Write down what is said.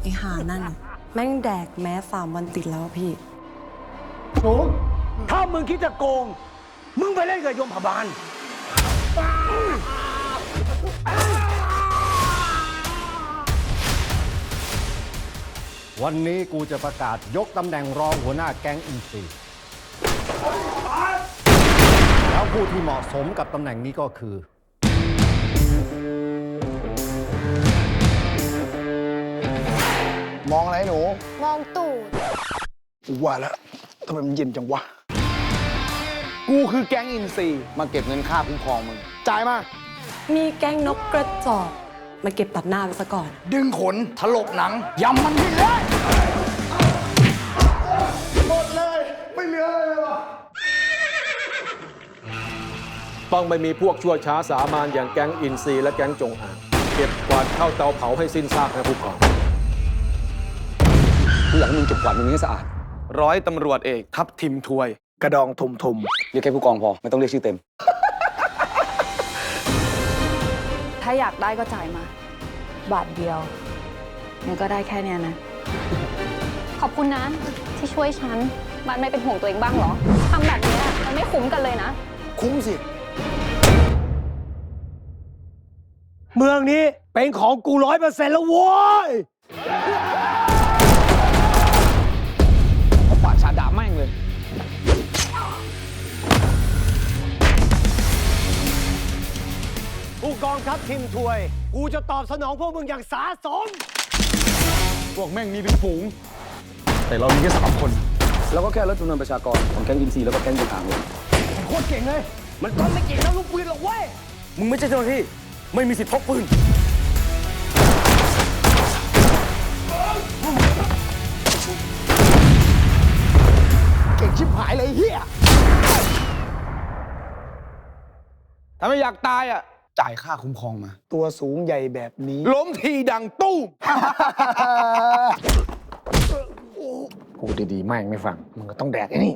ไอหานั่นน่ะแม่งแดกแม้สามวันติดแล้วอะพี่โอ้ถ้ามึงคิดจะโกง มึงไปเล่นกับยมพบาลวันนี้กูจะประกาศยกตำแหน่งรองหัวหน้าแก๊งอินซีย์แล้วผู้ที่เหมาะสมกับตำแหน่งนี้ก็คือ มองอะไรหนู มองตูดกูว่าแล้วทำไมมันเย็นจังวะ กูคือแก๊งอินซีย์มาเก็บเงินค่าคุ้มครองมึง จ่ายมา มีแก๊งนกกระจอกมาเก็บตัดหน้าไปซะก่อน ดึงขนถลกหนังยำมันให้เลยหมดเลยไม่เหลืออะไรเลยวะต้องไม่มีพวกชั่วช้าสามานอย่างแก๊งอินซีย์และแก๊งจงอางเก็บกวาดเข้าเตาเผาให้สิ้นซากนะผู้กอง กูอยากให้มึงเก็บกวาดมึงให้สะอาด ร้อยตำรวจเอกทัพทิมทวย กระดองทมทมเรียกแค่ผู้กองพอ ไม่ต้องเรียกชื่อเต็ม ถ้าอยากได้ก็จ่ายมา บาทเดียวมันก็ได้แค่เนี้ยนะ ขอบคุณนะ ที่ช่วยฉัน มันไม่เป็นห่วงตัวเองบ้างเหรอทำแบบเนี้ยมันไม่คุ้มกันเลยนะ คุ้มสิ เมืองนี้เป็นของกูร้อยเปอร์เซ็นต์แล้วโว้ย แม่งเลย ผู้กองทัพทิมทวย กูจะตอบสนองพวกมึงอย่างสาสม พวกแม่งมีเป็นฝูง แต่เรามีแค่สามคน แล้วก็แค่ลดจำนวนประชากรของแก๊งอินซีย์แล้วก็แก๊งจงอางลงโคตรเก่งเลย มันก็ไม่เก่งเท่าลูกปืนหรอกเว้ย มึงไม่ใช่เจ้าหน้าที่ ไม่มีสิทธิ์พกปืน ชิบหายเลยเฮียถ้าไม่อยากตายอะ จ่ายค่าคุ้มครองมา ตัวสูงใหญ่แบบนี้ ล้มทีดังตู้มพูดดีๆแม่งไม่ฟัง มึงก็ต้องแดกไอ้นี่